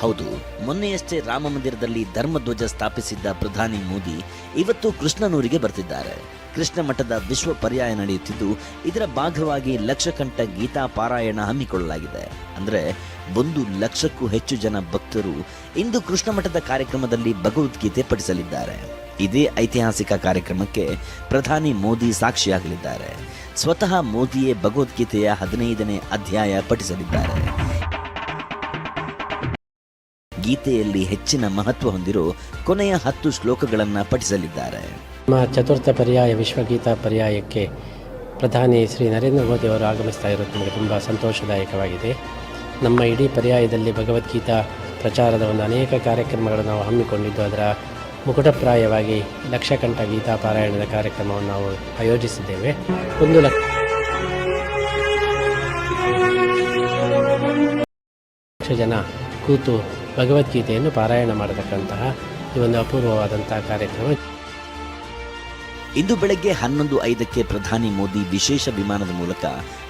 ಹೌದು, ಮೊನ್ನೆಯಷ್ಟೇ ರಾಮ ಮಂದಿರದಲ್ಲಿ ಧರ್ಮಧ್ವಜ ಸ್ಥಾಪಿಸಿದ್ದ ಪ್ರಧಾನಿ ಮೋದಿ ಇವತ್ತು ಕೃಷ್ಣನೂರಿಗೆ ಬರ್ತಿದ್ದಾರೆ. ಕೃಷ್ಣ ಮಠದ ವಿಶ್ವ ಪರ್ಯಾಯ ನಡೆಯುತ್ತಿದ್ದು, ಇದರ ಭಾಗವಾಗಿ ಲಕ್ಷಕಂಠ ಗೀತಾ ಪಾರಾಯಣ ಹಮ್ಮಿಕೊಳ್ಳಲಾಗಿದೆ. ಅಂದ್ರೆ, ಒಂದು ಲಕ್ಷಕ್ಕೂ ಹೆಚ್ಚು ಜನ ಭಕ್ತರು ಇಂದು ಕೃಷ್ಣ ಮಠದ ಕಾರ್ಯಕ್ರಮದಲ್ಲಿ ಭಗವದ್ಗೀತೆ ಪಠಿಸಲಿದ್ದಾರೆ. ಇದೇ ಐತಿಹಾಸಿಕ ಕಾರ್ಯಕ್ರಮಕ್ಕೆ ಪ್ರಧಾನಿ ಮೋದಿ ಸಾಕ್ಷಿಯಾಗಲಿದ್ದಾರೆ. ಸ್ವತಃ ಮೋದಿಯೇ ಭಗವದ್ಗೀತೆಯ ಹದಿನೈದನೇ ಅಧ್ಯಾಯ ಪಠಿಸಲಿದ್ದಾರೆ. ಗೀತೆಯಲ್ಲಿ ಹೆಚ್ಚಿನ ಮಹತ್ವ ಹೊಂದಿರೋ ಕೊನೆಯ ಹತ್ತು ಶ್ಲೋಕಗಳನ್ನು ಪಠಿಸಲಿದ್ದಾರೆ. ನಮ್ಮ ಚತುರ್ಥ ಪರ್ಯಾಯ ವಿಶ್ವಗೀತಾ ಪರ್ಯಾಯಕ್ಕೆ ಪ್ರಧಾನಿ ಶ್ರೀ ನರೇಂದ್ರ ಮೋದಿ ಅವರು ಆಗಮಿಸ್ತಾ ಇರೋದು ನಮಗೆ ತುಂಬ ಸಂತೋಷದಾಯಕವಾಗಿದೆ. ನಮ್ಮ ಇಡೀ ಪರ್ಯಾಯದಲ್ಲಿ ಭಗವದ್ಗೀತಾ ಪ್ರಚಾರದ ಒಂದು ಅನೇಕ ಕಾರ್ಯಕ್ರಮಗಳನ್ನು ನಾವು ಹಮ್ಮಿಕೊಂಡಿದ್ದು, ಅದರ ಮುಕುಟಪ್ರಾಯವಾಗಿ ಲಕ್ಷಕಂಠ ಗೀತಾ ಪಾರಾಯಣದ ಕಾರ್ಯಕ್ರಮವನ್ನು ನಾವು ಆಯೋಜಿಸಿದ್ದೇವೆ. ಒಂದು ಲಕ್ಷ ಲಕ್ಷ ಜನ ಕೂತು ಭಗವದ್ಗೀತೆಯನ್ನು ಪಾರಾಯಣ ಮಾಡತಕ್ಕಂತಹ ಈ ಒಂದು ಅಪೂರ್ವವಾದಂತಹ ಕಾರ್ಯಕ್ರಮ. ಇಂದು ಬೆಳಗ್ಗೆ ಹನ್ನೊಂದು ಐದಕ್ಕೆ ಪ್ರಧಾನಿ ಮೋದಿ ವಿಶೇಷ ವಿಮಾನದ ಮೂಲಕ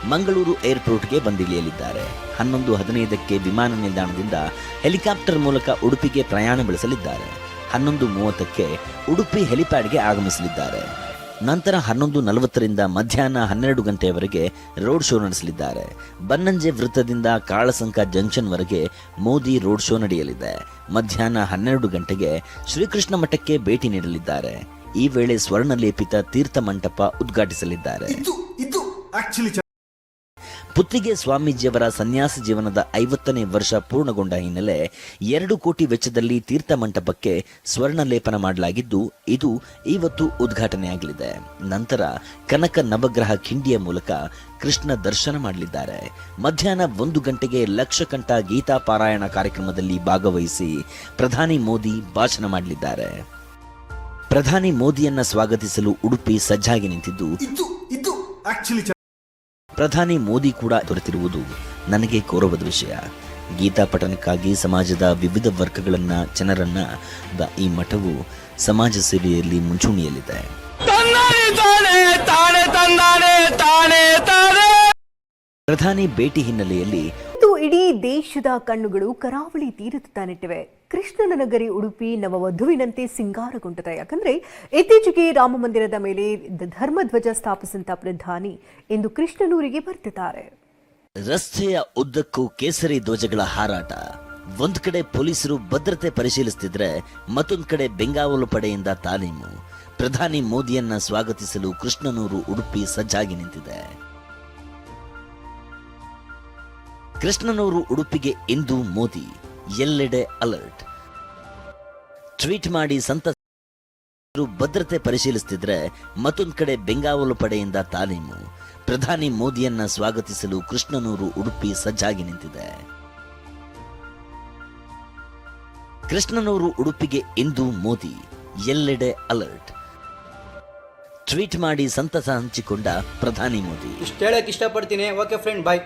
ಮಂಗಳೂರು ಏರ್ಪೋರ್ಟ್ಗೆ ಬಂದಿಳಿಯಲಿದ್ದಾರೆ. ಹನ್ನೊಂದು ಹದಿನೈದಕ್ಕೆ ವಿಮಾನ ನಿಲ್ದಾಣದಿಂದ ಹೆಲಿಕಾಪ್ಟರ್ ಮೂಲಕ ಉಡುಪಿಗೆ ಪ್ರಯಾಣ ಬೆಳೆಸಲಿದ್ದಾರೆ. ಹನ್ನೊಂದು ಮೂವತ್ತಕ್ಕೆ ಉಡುಪಿ ಹೆಲಿಪ್ಯಾಡ್ಗೆ ಆಗಮಿಸಲಿದ್ದಾರೆ. ನಂತರ ಹನ್ನೊಂದು ನಲವತ್ತರಿಂದ ಮಧ್ಯಾಹ್ನ ಹನ್ನೆರಡು ಗಂಟೆಯವರೆಗೆ ರೋಡ್ ಶೋ ನಡೆಸಲಿದ್ದಾರೆ. ಬನ್ನಂಜೆ ವೃತ್ತದಿಂದ ಕಾಳಸಂಕ ಜಂಕ್ಷನ್ವರೆಗೆ ಮೋದಿ ರೋಡ್ ಶೋ ನಡೆಯಲಿದೆ. ಮಧ್ಯಾಹ್ನ ಹನ್ನೆರಡು ಗಂಟೆಗೆ ಶ್ರೀಕೃಷ್ಣ ಮಠಕ್ಕೆ ಭೇಟಿ ನೀಡಲಿದ್ದಾರೆ. ಈ ವೇಳೆ ಸ್ವರ್ಣಲೇಪಿತ ತೀರ್ಥ ಮಂಟಪ ಉದ್ಘಾಟಿಸಲಿದ್ದಾರೆ. ಪುತ್ತಿಗೆ ಸ್ವಾಮೀಜಿಯವರ ಸನ್ಯಾಸ ಜೀವನದ ಐವತ್ತನೇ ವರ್ಷ ಪೂರ್ಣಗೊಂಡ ಹಿನ್ನೆಲೆ ಎರಡು ಕೋಟಿ ವೆಚ್ಚದಲ್ಲಿ ತೀರ್ಥ ಮಂಟಪಕ್ಕೆ ಸ್ವರ್ಣಲೇಪನ ಮಾಡಲಾಗಿದ್ದು, ಇದು ಇವತ್ತು ಉದ್ಘಾಟನೆಯಾಗಲಿದೆ. ನಂತರ ಕನಕ ನವಗ್ರಹ ಕಿಂಡಿಯ ಮೂಲಕ ಕೃಷ್ಣ ದರ್ಶನ ಮಾಡಲಿದ್ದಾರೆ. ಮಧ್ಯಾಹ್ನ ಒಂದು ಗಂಟೆಗೆ ಲಕ್ಷಕಂಠ ಗೀತಾ ಪಾರಾಯಣ ಕಾರ್ಯಕ್ರಮದಲ್ಲಿ ಭಾಗವಹಿಸಿ ಪ್ರಧಾನಿ ಮೋದಿ ಭಾಷಣ ಮಾಡಲಿದ್ದಾರೆ. ಪ್ರಧಾನಿ ಮೋದಿಯನ್ನ ಸ್ವಾಗತಿಸಲು ಉಡುಪಿ ಸಜ್ಜಾಗಿ ನಿಂತಿದ್ದು. ಪ್ರಧಾನಿ ಮೋದಿ ಕೂಡ ದೊರೆತಿರುವುದು ನನಗೆ ಗೌರವದ ವಿಷಯ. ಗೀತಾ ಪಠನಕ್ಕಾಗಿ ಸಮಾಜದ ವಿವಿಧ ವರ್ಗಗಳನ್ನ ಜನರನ್ನ ಈ ಮಠವು ಸಮಾಜ ಸೇವೆಯಲ್ಲಿ ಮುಂಚೂಣಿಯಲ್ಲಿದೆ. ಪ್ರಧಾನಿ ಭೇಟಿ ಹಿನ್ನೆಲೆಯಲ್ಲಿ ಇಡೀ ದೇಶದ ಕಣ್ಣುಗಳು ಕರಾವಳಿ ತೀರುತ್ತಾನೆ ನೆಟ್ಟಿವೆ. ಕೃಷ್ಣನ ನಗರಿ ಉಡುಪಿ ನವವಧುವಿನಂತೆ ಸಿಂಗಾರಗೊಂಡಿದೆ. ಯಾಕಂದ್ರೆ ಇತ್ತೀಚೆಗೆ ರಾಮ ಮಂದಿರದ ಮೇಲೆ ಧರ್ಮಧ್ವಜ ಸ್ಥಾಪಿಸಿದ ಪ್ರಧಾನಿ ಇಂದು ಕೃಷ್ಣನೂರಿಗೆ ಬರ್ತಿದ್ದಾರೆ. ರಸ್ತೆಯ ಉದ್ದಕ್ಕೂ ಕೇಸರಿ ಧ್ವಜಗಳ ಹಾರಾಟ. ಒಂದ್ ಕಡೆ ಪೊಲೀಸರು ಭದ್ರತೆ ಪರಿಶೀಲಿಸುತ್ತಿದ್ರೆ ಮತ್ತೊಂದ್ ಕಡೆ ಬೆಂಗಾವಲು ಪಡೆಯಿಂದ ತಾಲೀಮು. ಪ್ರಧಾನಿ ಮೋದಿಯನ್ನ ಸ್ವಾಗತಿಸಲು ಕೃಷ್ಣನೂರು ಉಡುಪಿ ಸಜ್ಜಾಗಿ ನಿಂತಿದೆ. ಕೃಷ್ಣನೂರು ಉಡುಪಿಗೆ ಇಂದು ಮೋದಿ. ಎಲ್ಲೆಡೆ ಅಲರ್ಟ್ ಟ್ವೀಟ್ ಮಾಡಿ ಸಂತಸ ಭದ್ರತೆ ಪರಿಶೀಲಿಸುತ್ತಿದ್ರೆ ಮತ್ತೊಂದು ಕಡೆ ಬೆಂಗಾವಲು ಪಡೆಯಿಂದ ತಾಲೀಮು. ಪ್ರಧಾನಿ ಮೋದಿಯನ್ನ ಸ್ವಾಗತಿಸಲು ಕೃಷ್ಣನೂರು ಉಡುಪಿ ಸಜ್ಜಾಗಿ ನಿಂತಿದೆ. ಕೃಷ್ಣನೂರು ಉಡುಪಿಗೆ ಇಂದು ಮೋದಿ. ಎಲ್ಲೆಡೆ ಅಲರ್ಟ್ ಟ್ವೀಟ್ ಮಾಡಿ ಸಂತಸ ಹಂಚಿಕೊಂಡ ಪ್ರಧಾನಿ ಮೋದಿ. ಇಷ್ಟ ಹೇಳಕ್ ಇಷ್ಟಪಡ್ತೀನಿ. Okay friend bye